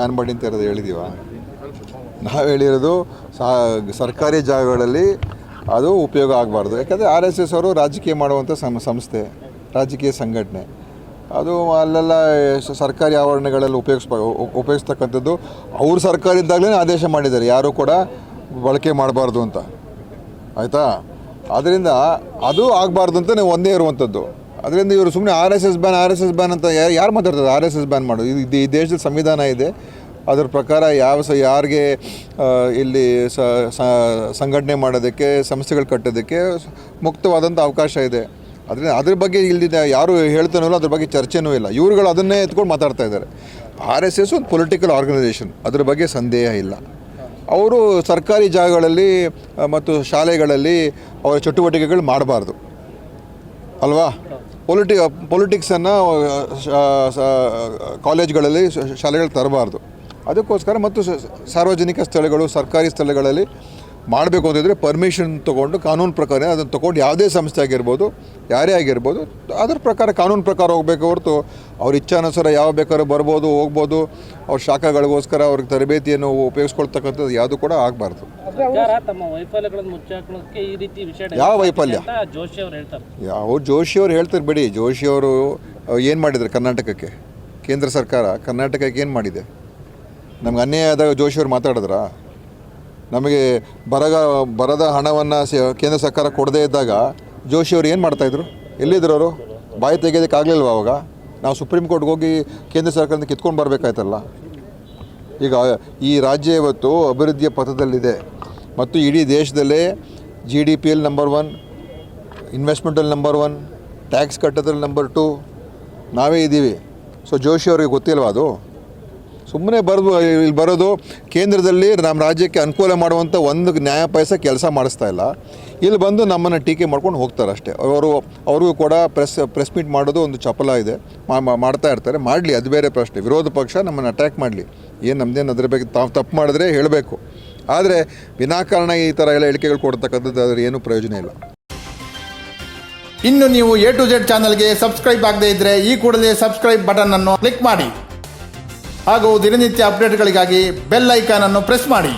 Ban ಮಾಡಿ ಅಂತ ಇರೋದು ಹೇಳಿದೀವ? ನಾವು ಹೇಳಿರೋದು ಸರ್ಕಾರಿ ಜಾಗಗಳಲ್ಲಿ ಅದು ಉಪಯೋಗ ಆಗಬಾರ್ದು. ಯಾಕಂದರೆ ಆರ್ ಎಸ್ ಎಸ್ ಅವರು ರಾಜಕೀಯ ಮಾಡುವಂಥ ಸಂಸ್ಥೆ, ರಾಜಕೀಯ ಸಂಘಟನೆ. ಅದು ಅಲ್ಲೆಲ್ಲ ಸರ್ಕಾರಿ ಆವರಣಗಳಲ್ಲಿ ಉಪಯೋಗಿಸ್ಬ ಉಪಯೋಗಿಸ್ತಕ್ಕಂಥದ್ದು ಅವ್ರ ಸರ್ಕಾರ ಇದ್ದಾಗಲೇ ಆದೇಶ ಮಾಡಿದ್ದಾರೆ. ಯಾರೂ ಕೂಡ ಬಳಕೆ ಮಾಡಬಾರ್ದು ಅಂತ. ಆಯಿತಾ? ಅದರಿಂದ ಅದು ಆಗಬಾರ್ದು ಅಂತ ನೀವು ಒಂದೇ ಇರುವಂಥದ್ದು ಅದರಿಂದ ಇವರು ಸುಮ್ಮನೆ R S S ban, R S S ban ಅಂತ ಯಾರು ಯಾರು ಮಾತಾಡ್ತಾರೆ? ಆರ್ ಎಸ್ ಎಸ್ ಬ್ಯಾನ್ ಮಾಡೋದು. ಇದು ಈ ದೇಶದಲ್ಲಿ ಸಂವಿಧಾನ ಇದೆ. ಅದರ ಪ್ರಕಾರ ಯಾವ ಸ, ಯಾರಿಗೆ ಇಲ್ಲಿ ಸಂಘಟನೆ ಮಾಡೋದಕ್ಕೆ, ಸಂಸ್ಥೆಗಳು ಕಟ್ಟೋದಕ್ಕೆ ಮುಕ್ತವಾದಂಥ ಅವಕಾಶ ಇದೆ. ಅದರಿಂದ ಅದ್ರ ಬಗ್ಗೆ ಇಲ್ಲಿ ಯಾರು ಹೇಳ್ತಾನೋ ಅದ್ರ ಬಗ್ಗೆ ಚರ್ಚೆನೂ ಇಲ್ಲ. ಇವರುಗಳು ಅದನ್ನೇ ಎತ್ಕೊಂಡು ಮಾತಾಡ್ತಾ ಇದ್ದಾರೆ. ಆರ್ ಎಸ್ ಎಸ್ ಒಂದು ಪೊಲಿಟಿಕಲ್ ಆರ್ಗನೈಸೇಷನ್ ಅದ್ರ ಬಗ್ಗೆ ಸಂದೇಹ ಇಲ್ಲ. ಅವರು ಸರ್ಕಾರಿ ಜಾಗಗಳಲ್ಲಿ ಮತ್ತು ಶಾಲೆಗಳಲ್ಲಿ ಅವರ ಚಟುವಟಿಕೆಗಳು ಮಾಡಬಾರ್ದು. ಅಲ್ವಾ? ಪೊಲಿಟಿ ಪೊಲಿಟಿಕ್ಸನ್ನು ಕಾಲೇಜ್ಗಳಲ್ಲಿ ಶ- ಶಾಲೆಗಳು ತರಬಾರ್ದು. ಅದಕ್ಕೋಸ್ಕರ ಮತ್ತು ಸಾರ್ವಜನಿಕ ಸ್ಥಳಗಳು ಸರ್ಕಾರಿ ಸ್ಥಳಗಳಲ್ಲಿ ಮಾಡಬೇಕು ಅಂತಿದ್ರೆ ಪರ್ಮಿಷನ್ ತೊಗೊಂಡು ಕಾನೂನು ಪ್ರಕಾರ ಅದನ್ನು ತೊಗೊಂಡು ಯಾವುದೇ ಸಂಸ್ಥೆ ಆಗಿರ್ಬೋದು ಯಾರೇ ಆಗಿರ್ಬೋದು ಅದ್ರ ಪ್ರಕಾರ ಕಾನೂನು ಪ್ರಕಾರ ಹೋಗಬೇಕು ಹೊರತು ಅವ್ರ ಇಚ್ಛಾನುಸಾರ ಯಾವ ಬೇಕಾದ್ರೂ ಬರ್ಬೋದು ಹೋಗ್ಬೋದು ಅವ್ರ ಶಾಖಗಳಿಗೋಸ್ಕರ ಅವ್ರಿಗೆ ತರಬೇತಿಯನ್ನು ಉಪಯೋಗಿಸ್ಕೊಳ್ತಕ್ಕಂಥದ್ದು ಯಾವುದು ಕೂಡ ಆಗಬಾರ್ದು. ಸರ್ಕಾರ ತಮ್ಮ ವೈಫಲ್ಯಗಳನ್ನು ಮುಚ್ಚಾಕೋಕೆ ಈ ರೀತಿ ವಿಷಯ ಯಾವ ವೈಫಲ್ಯ? ಅಂತ ಜೋಶಿ ಅವರು ಹೇಳ್ತಾರೆ. ಯಾವ ಜೋಶಿಯವರು ಹೇಳ್ತಾರೆ ಬಿಡಿ. ಜೋಶಿಯವರು ಏನು ಮಾಡಿದ್ರು ಕರ್ನಾಟಕಕ್ಕೆ? ಕೇಂದ್ರ ಸರ್ಕಾರ ಕರ್ನಾಟಕಕ್ಕೆ ಏನು ಮಾಡಿದೆ? ನಮ್ಗೆ ಅನ್ಯಾಯ ಆದಾಗ ಜೋಶಿಯವ್ರು ಮಾತಾಡಿದ್ರಾ? ನಮಗೆ ಬರಗ, ಬರದ ಹಣವನ್ನು ಕೇಂದ್ರ ಸರ್ಕಾರ ಕೊಡದೇ ಇದ್ದಾಗ ಜೋಶಿ ಅವರು ಏನು ಮಾಡ್ತಾಯಿದ್ರು ಎಲ್ಲಿದ್ದರು ಅವರು? ಬಾಯಿ ತೆಗೆಯೋದಕ್ಕಾಗಲಿಲ್ವ ಅವಾಗ? ನಾವು ಸುಪ್ರೀಂ ಕೋರ್ಟ್ಗೆ ಹೋಗಿ ಕೇಂದ್ರ ಸರ್ಕಾರದಿಂದ ಕಿತ್ಕೊಂಡು ಬರಬೇಕಾಯ್ತಲ್ಲ? ಈಗ ಈ ರಾಜ್ಯ ಇವತ್ತು ಅಭಿವೃದ್ಧಿಯ ಪಥದಲ್ಲಿದೆ. ಮತ್ತು ಇಡೀ ದೇಶದಲ್ಲೇ ಜಿ ಡಿ ಪಿಯಲ್ಲಿ ನಂಬರ್ ಒನ್ ಇನ್ವೆಸ್ಟ್ಮೆಂಟಲ್ಲಿ ನಂಬರ್ ಒನ್ ಟ್ಯಾಕ್ಸ್ ಕಟ್ಟೋದ್ರಲ್ಲಿ ನಂಬರ್ ಟು ನಾವೇ ಇದ್ದೀವಿ ಸೊ ಜೋಶಿ ಅವರಿಗೆ ಗೊತ್ತಿಲ್ವಾ ಅದು? ಸುಮ್ಮನೆ ಬರೋದು, ಇಲ್ಲಿ ಬರೋದು, ಕೇಂದ್ರದಲ್ಲಿ ನಮ್ಮ ರಾಜ್ಯಕ್ಕೆ ಅನುಕೂಲ ಮಾಡುವಂಥ ಒಂದು ನ್ಯಾಯ ಕೆಲಸ ಮಾಡಿಸ್ತಾ ಇಲ್ಲ. ಇಲ್ಲಿ ಬಂದು ನಮ್ಮನ್ನು ಟೀಕೆ ಮಾಡ್ಕೊಂಡು ಹೋಗ್ತಾರೆ ಅಷ್ಟೇ. ಅವರು, ಅವ್ರಿಗೂ ಕೂಡ ಪ್ರೆಸ್ ಪ್ರೆಸ್ ಮೀಟ್ ಮಾಡೋದು ಒಂದು ಚಪಲ ಇದೆ. ಮಾಡ್ತಾ ಇರ್ತಾರೆ. ಮಾಡಲಿ, ಅದು ಬೇರೆ ಪ್ರಶ್ನೆ. ವಿರೋಧ ಪಕ್ಷ ನಮ್ಮನ್ನು ಅಟ್ಯಾಕ್ ಮಾಡಲಿ. ಏನು ನಮ್ಮದೇನು ಅದ್ರ ಬಗ್ಗೆ ತಾವು ತಪ್ಪು ಮಾಡಿದ್ರೆ ಹೇಳಬೇಕು. ಆದರೆ, ವಿನಾಕಾರಣ ಈ ಥರ ಎಲ್ಲ ಹೇಳಿಕೆಗಳು ಕೊಡ್ತಕ್ಕಂಥದ್ದು ಆದರೆ ಏನೂ ಪ್ರಯೋಜನ ಇಲ್ಲ. ಇನ್ನು ನೀವು ಎ ಟು ಜೆಡ್ ಚಾನಲ್ಗೆ ಸಬ್ಸ್ಕ್ರೈಬ್ ಆಗದೇ ಇದ್ದರೆ ಈ ಕೂಡಲೇ ಸಬ್ಸ್ಕ್ರೈಬ್ ಬಟನ್ ಅನ್ನು ಕ್ಲಿಕ್ ಮಾಡಿ. ಹಾಗೂ ದಿನನಿತ್ಯ ಅಪ್ಡೇಟ್ಗಳಿಗಾಗಿ ಬೆಲ್ ಐಕಾನ್ ಅನ್ನು ಪ್ರೆಸ್ ಮಾಡಿ.